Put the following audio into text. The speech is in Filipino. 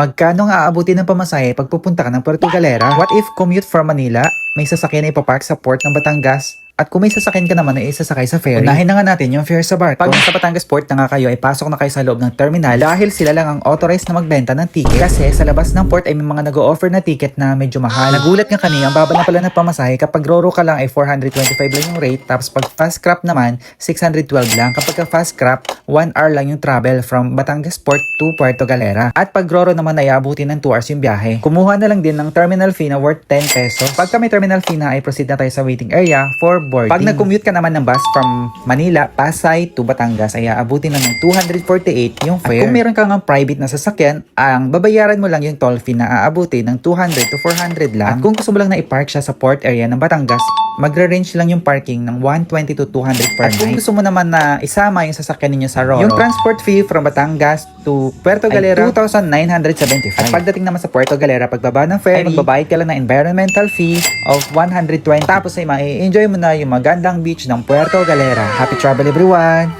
Magkano nga aabuti ng pamasahe pag pupunta ka ng Puerto Galera? What if commute from Manila, may sasakyan na ipapark sa port ng Batangas, at kung may sasakyan ka naman ay isasakay sa ferry. Unahin na nga natin yung fare sa barko. Pag nasa Batangas Port na nga kayo ay pasok na kayo sa loob ng terminal dahil sila lang ang authorized na magbenta ng ticket. Kasi sa labas ng port ay may mga nag-o-offer na ticket na medyo mahal. Nagulat nga kami, ang baba na pala ng pamasahe kapag roro ka lang ay 425 lang yung rate tapos pag fast crap naman 612 lang. Kapag ka fast crap 1 hour lang yung travel from Batangas Port to Puerto Galera. At pag roro naman ay abutin ng 2 hours yung biyahe. Kumuha na lang din ng terminal fee na worth 10 pesos. Pagka may terminal fee na ay proceed na tayo sa waiting area for boarding. Pag nag-commute ka naman ng bus from Manila, Pasay to Batangas ay aabutin na ng 248 yung fare. At kung meron kang private na sasakyan, ang babayaran mo lang yung toll fee na aabutin ng 200 to 400 lang. At kung gusto mo lang na i-park siya sa port area ng Batangas, magre-range lang yung parking ng 120 to 200 per At kung gusto mo naman na isama yung sasakyan ninyo sa Roro, yung transport fee from Batangas to Puerto Galera ay 2,975. At pagdating naman sa Puerto Galera, pagbaba ng ferry, ay magbabayad ka lang ng environmental fee of 120. Tapos ay ma-enjoy mo na magandang beach ng Puerto Galera. Happy travel everyone!